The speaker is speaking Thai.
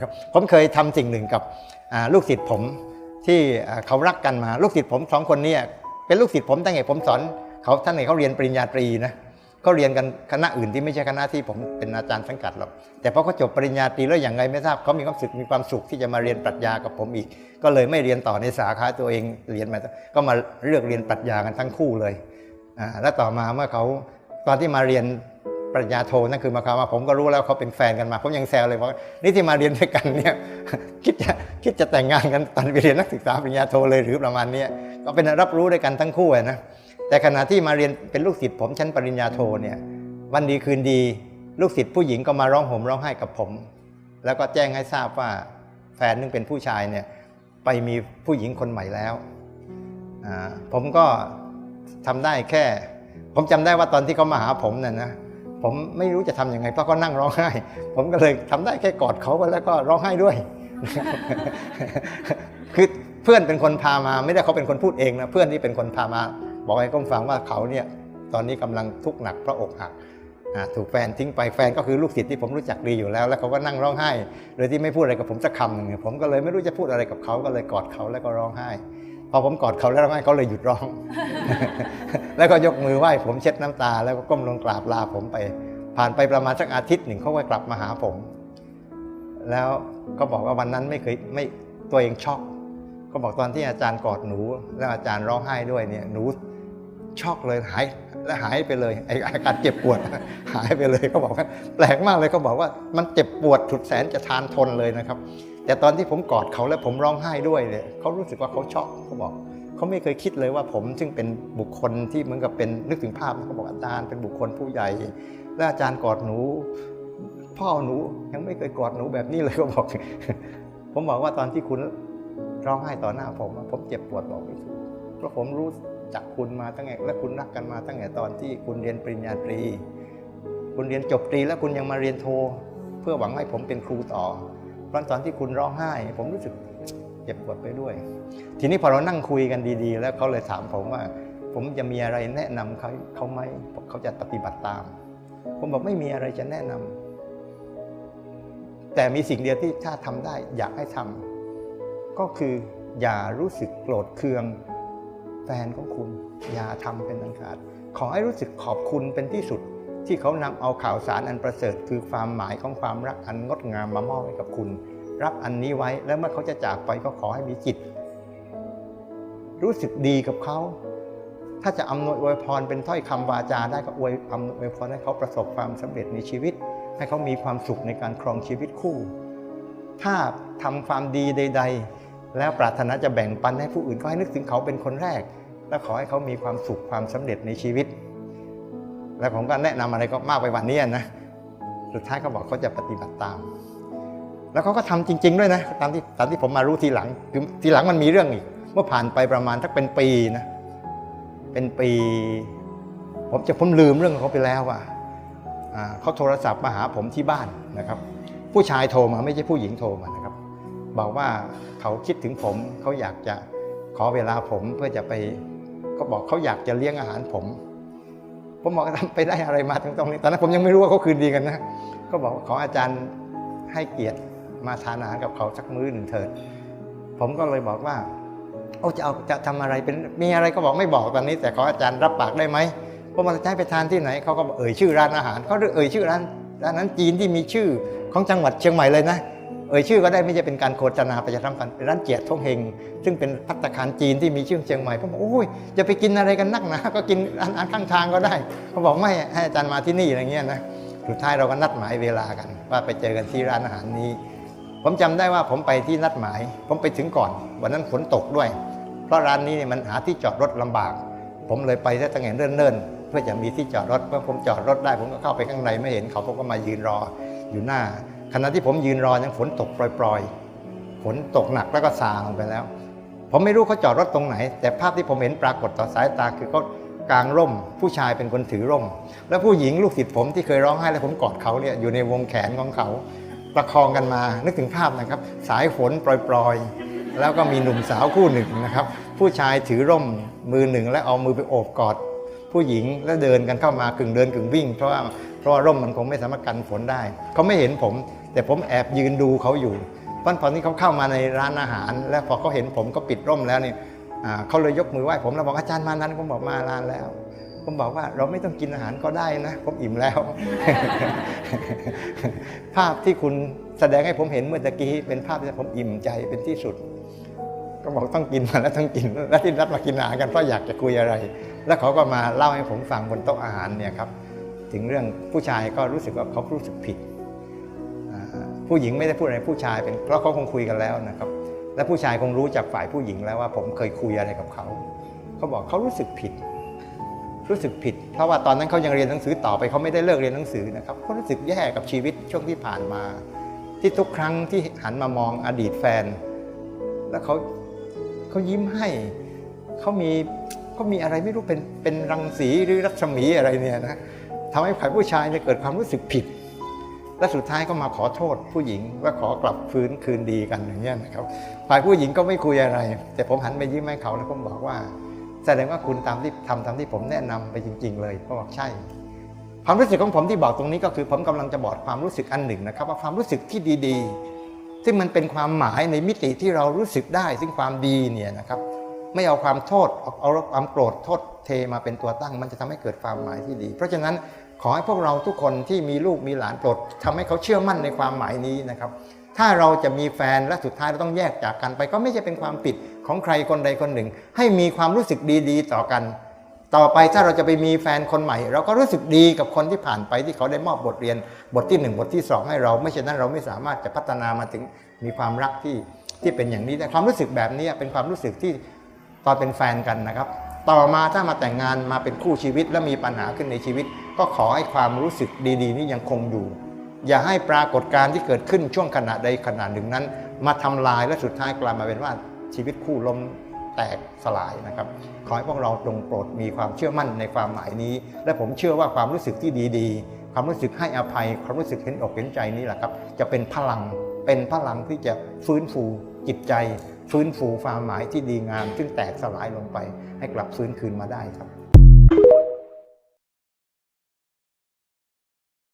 ครับผมเคยทำสิ่งหนึ่งกับลูกศิษย์ผมที่เขารักกันมาลูกศิษย์ผมสองคนนี้เป็นลูกศิษย์ผมตั้งแต่ผมสอนเขาท่านไหนเขาเรียนปริญญาตรีนะเขาเรียนกันคณะอื่นที่ไม่ใช่คณะที่ผมเป็นอาจารย์สังกัดหรอกแต่พอเขาจบปริญญาตรีแล้วอย่างไรไม่ทราบเขามีความสุขมีความสุขที่จะมาเรียนปรัชญากับผมอีก ก็เลยไม่เรียนต่อในสาขาตัวเองเรียนมาก็มาเลือกเรียนปรัชญากันทั้งคู่เลยแล้วต่อมาเมื่อเขาตอนที่มาเรียน ปริญญาโทนั่นคือมาความว่าผมก็รู้แล้วเขาเป็นแฟนกันมา ผมยังแซวเลยว่านี่ที่มาเรียนด้วยกันเนี่ยคิดจะคิดจะแต่งงานกันตอนไปเรียนนักศึกษาปริญญาโทเลยหรือประมาณนี้ก็เป็นรับรู้ด้วยกันทั้งคู่นะแต่ขณะที่มาเรียนเป็นลูกศิษย์ผมชั้นปริญญาโทเนี่ยวันดีคืนดี ลูกศิษย์ผู้หญิงก็มาร้องห่มร้องไห้กับผม แล้วก็แจ้งให้ทราบว่าแฟนนึงเป็นผู้ชายเนี่ยไปมีผู้หญิงคนใหม่แล้วผมก็ทำได้แค่ ผมจำได้ว่าตอนที่เขามาหาผมน่ะนะ ผมไม่รู้จะทำยังไงเพราะเขานั่งร้องไห้ ผมก็เลยทำได้แค่กอดเขาไปแล้วก็ร้องไห้ด้วย คือเพื่อนเป็นคนพามา ไม่ได้เขาเป็นคนพูดเองนะเพื่อนที่เป็นคนพามา บอกให้ก้มฟังว่าเขาเนี่ยตอนนี้กำลังทุกข์หนักเพราะอกหักถูกแฟนทิ้งไปแฟนก็คือลูกศิษย์ที่ผมรู้จักดีอยู่แล้ว แล้วเขาก็นั่งร้องไห้ โดยที่ไม่พูดอะไรกับผมสักคำหนึ่งผมก็เลยไม่รู้จะพูดอะไรกับเขาก็เลยกอดเขาแล้วก็ร้องไห้ พอผมกอดเขาแล้วร้องไห้เขาเลยหยุดร้อง แล้วก็ยกมือไหว้ผมเช็ดน้ำตา แล้วก็ก้มลงกราบลาผมไป ผ่านไปประมาณสักอาทิตย์หนึ่งเขาก็กลับมาหาผม แล้วก็บอกว่าวันนั้นไม่เคยไม่ตัวเองช็อกเขาบอกตอนที่อาจารย์กอดหนู แล้วอาจารย์ร้องไห้ด้วยเนี่ยหนูช็อกเลยหายและหายไปเลยไออาการเจ็บปวด หายไปเลยเขาบอกว่าแปลกมากเลยเขาบอกว่ามันเจ็บปวดสุดแสนจะทานทนเลยนะครับ แต่ตอนที่ผมกอดเขาแล้วผมร้องไห้ด้วยเนี่ยเขารู้สึกว่าเขาช็อกเขาบอกเขาไม่เคยคิดเลยว่าผมซึ่งเป็นบุคคลที่เหมือนกับเป็นนึกถึงภาพเขาบอกอาจารย์เป็นบุคคลผู้ใหญ่ และอาจารย์กอดหนู พ่อหนูยังไม่เคยกอดหนูแบบนี้เลยเขาบอก ผมบอกว่าตอนที่คุณร้องไห้ต่อหน้าผมผมเจ็บปวดบอกไม่ถูกเพราะผมรู้จักคุณมาตั้งแต่และคุณรักกันมาตั้งแต่ตอนที่คุณเรียนปริญญาตรี คุณเรียนจบตรี แล้วคุณยังมาเรียนโท เพื่อหวังให้ผมเป็นครูต่อ เพราะตอนที่คุณร้องไห้ ผมรู้สึกเจ็บปวดไปด้วย ทีนี้พอเรานั่งคุยกันดีๆ แล้วเขาเลยถามผมว่า ผมจะมีอะไรแนะนำเขาเขาไหมเขาจะปฏิบัติตาม ผมบอกไม่มีอะไรจะแนะนำแต่มีสิ่งเดียวที่ถ้าทำได้ อยากให้ทำก็คืออย่ารู้สึกโกรธเคืองแฟนของคุณ อย่าทำเป็นอันขาดขอให้รู้สึกขอบคุณเป็นที่สุด ที่เขานำเอาข่าวสารอันประเสริฐ คือความหมายของความรักอันงดงามมามอบให้กับคุณ รับอันนี้ไว้แล้วเมื่อเขาจะจากไปก็ขอให้มีจิต รู้สึกดีกับเขา ถ้าจะอำนวยอวยพรเป็นถ้อยคำวาจาได้ก็อวยอำนวยอวยพรให้เขาประสบความสำเร็จในชีวิต ให้เขามีความสุขในการครองชีวิตคู่ ถ้าทำความดีใด ๆ แล้วปรารถนาจะแบ่งปันให้ผู้อื่นก็ให้นึกถึงเขาเป็นคนแรก และขอให้เขามีความสุขความสำเร็จในชีวิต แล้วผมก็แนะนำอะไรก็มากไปกวันนี้นะสุดท้ายเขาบอกเขาจะปฏิบัติตาม แล้วเขาก็ทำจริง ๆ ด้วยนะตามที่ตามที่ผมมารู้ทีหลังคือทีหลังมันมีเรื่องอีก เมื่อผ่านไปประมาณทักเป็นปีนะเป็นปี ผมจะผมลืมเรื่องของเขาไปแล้วว่าอ่าเขาโทรศัพท์มาหาผมที่บ้านนะครับ ผู้ชายโทรมาไม่ใช่ผู้หญิงโทรมานะครับ บอกว่าเขาคิดถึงผมเขาอยากจะขอเวลาผมเพื่อจะไปเขาบอกเขาอยากจะเลี้ยงอาหารผม ผมบอกว่าทำไปได้อะไรมาถึงตรงนี้ ตอนนั้นผมยังไม่รู้ว่าเขาคืนดีกันนะ ก็บอกขออาจารย์ให้เกียรติมาทานอาหารกับเขาสักมื้อหนึ่งเถิด ผมก็เลยบอกว่าโอ้จะเอาจะทำอะไรเป็นมีอะไรก็บอกไม่บอกตอนนี้ แต่ขออาจารย์รับปากได้ไหมผมบอกจะให้ไปทานที่ไหนเขาก็บอกเอ่ยชื่อร้านอาหารเขาเอ่ยชื่อร้านร้านนั้นจีนที่มีชื่อของจังหวัดเชียงใหม่เลยนะ เอ่ยชื่อก็ได้ไม่ใช่เป็นการโฆษณาประชาสัมพันธ์เป็นร้านเจียดทงเฮงซึ่งเป็นพัตตาคารจีนที่มีชื่อเชียงใหม่ผมบอกโอ้ยจะไปกินอะไรกันนักหนะก็กินร้านอาหารข้างทางก็ได้เขาบอกไม่ให้อาจารย์มาที่นี่อะไรเงี้ยนะสุดท้ายเราก็นัดหมายเวลากัน ว่าไปเจอกันที่ร้านอาหารนี้ ผมจำได้ว่าผมไปที่นัดหมาย ผมไปถึงก่อน วันนั้นฝนตกด้วย เพราะร้านนี้เนี่ยมันหาที่จอดรถลำบาก ผมเลยไปได้ตั้งแต่เนิ่นๆเพื่อจะมีที่จอดรถเมื่อผมจอดรถได้ ผมก็เข้าไปข้างในไม่เห็นเขาผมก็มายืนรออยู่หน้า ขณะที่ผมยืนรอยังฝนตกปล่อยๆ ฝนตกหนักแล้วก็ซาลงไปแล้ว ผมไม่รู้เขาจอดรถตรงไหน แต่ภาพที่ผมเห็นปรากฏต่อสายตาคือเขากางร่ม ผู้ชายเป็นคนถือร่ม แล้วผู้หญิงลูกศิษย์ผมที่เคยร้องไห้แล้วผมกอดเขาเนี่ยอยู่ในวงแขนของเขาประคองกันมา นึกถึงภาพนะครับ สายฝนปล่อยๆ แล้วก็มีหนุ่มสาวคู่หนึ่งนะครับ ผู้ชายถือร่มมือหนึ่งและเอามือไปโอบกอด ผู้หญิงแล้วเดินกันเข้ามากึ่งเดินกึ่งวิ่ง เพราะว่าเพราะว่าร่มมันคงไม่สามารถกันฝนได้ เขาไม่เห็นผม แต่ผมแอบยืนดูเขาอยู่เพราะตอนนี้เขาเข้ามาในร้านอาหาร แล้วพอเขาเห็นผมก็ปิดร่มแล้วเนี่ยเขาเลยยกมือไหว้ผมแล้วบอกอาจารย์มานั้นผมบอกมาลานแล้ว ผมบอกว่าเราไม่ต้องกินอาหารก็ได้นะ ผมอิ่มแล้ว ภาพที่คุณแสดงให้ผมเห็นเมื่อตะกี้เป็นภาพที่ผมอิ่มใจเป็นที่สุด ก็บอกต้องกินมาแล้วต้องกินแล้วที่นัดมากินอาหารกันเพราะอยากจะคุยอะไร แล้วเขาก็มาเล่าให้ผมฟังบนโต๊ะอาหารเนี่ยครับ ถึงเรื่องผู้ชายก็รู้สึกว่าเขารู้สึกผิด ผู้หญิงไม่ได้พูดอะไรผู้ชายเป็นเพราะเขาคงคุยกันแล้วนะครับ และผู้ชายคงรู้จากฝ่ายผู้หญิงแล้วว่าผมเคยคุยอะไรกับเขาเขาบอกเขารู้สึกผิด รู้สึกผิด เพราะว่าตอนนั้นเขายังเรียนหนังสือต่อไปเขาไม่ได้เลิกเรียนหนังสือนะครับเขารู้สึกแย่กับชีวิตช่วงที่ผ่านมา ที่ทุกครั้งที่หันมามองอดีตแฟน แล้วเขาเขายิ้มให้เขามีเขามีอะไรไม่รู้เป็นเป็นรังสีหรือรัศมีอะไรเนี่ยนะทำให้ฝ่ายผู้ชายเนี่ยเกิดความรู้สึกผิด และสุดท้ายก็มาขอโทษผู้หญิงว่าขอกลับฟื้นคืนดีกันอย่างเงี้ยนะครับฝ่ายผู้หญิงก็ไม่คุยอะไร แต่ผมหันไปยิ้มให้เขาแล้วผมบอกว่า แสดงว่าคุณตามที่ทำตามที่ผมแนะนำไปจริง ๆ เลยเขาบอกใช่ ความรู้สึกของผมที่บอกตรงนี้ก็คือผมกำลังจะบอกความรู้สึกอันหนึ่งนะครับ ว่าความรู้สึกที่ดีๆ ซึ่งมันเป็นความหมายในมิติที่เรารู้สึกได้ ซึ่งความดีเนี่ยนะครับไม่เอาความโทษเอาเอาความโกรธโทษเทมาเป็นตัวตั้ง มันจะทำให้เกิดความหมายที่ดี เพราะฉะนั้น ขอให้พวกเราทุกคนที่มีลูกมีหลานโปรดทำให้เขาเชื่อมั่นในความหมายนี้นะครับ ถ้าเราจะมีแฟนและสุดท้ายเราต้องแยกจากกันไป ก็ไม่ใช่เป็นความผิดของใครคนใดคนหนึ่ง ให้มีความรู้สึกดีๆ ต่อกัน ต่อไปถ้าเราจะไปมีแฟนคนใหม่ เราก็รู้สึกดีกับคนที่ผ่านไปที่เขาได้มอบบทเรียน บทที่หนึ่งบทที่สองให้เรา ไม่เช่นนั้นเราไม่สามารถจะพัฒนามาถึงมีความรักที่ที่เป็นอย่างนี้แต่ความรู้สึกแบบนี้เป็นความรู้สึกที่ตอนเป็นแฟนกันนะครับ ต่อมาถ้ามาแต่งงานมาเป็นคู่ชีวิตและมีปัญหาขึ้นในชีวิต ก็ขอให้ความรู้สึกดีๆ นี้ยังคงอยู่ อย่าให้ปรากฏการณ์ที่เกิดขึ้นช่วงขณะใดขณะหนึ่งนั้น มาทำลายและสุดท้ายกลายมาเป็นว่าชีวิตคู่ล้มแตกสลายนะครับ ขอให้พวกเราจงโปรดมีความเชื่อมั่นในความหมายนี้ และผมเชื่อว่าความรู้สึกที่ดีๆ ความรู้สึกให้อภัย ความรู้สึกเห็นอกเห็นใจนี่แหละครับ จะเป็นพลังเป็นพลังที่จะฟื้นฟูจิตใจ ฟื้นฟูความหมายที่ดีงาม ซึ่งแตกสลายลงไป ให้กลับฟื้นคืนมาได้ครับ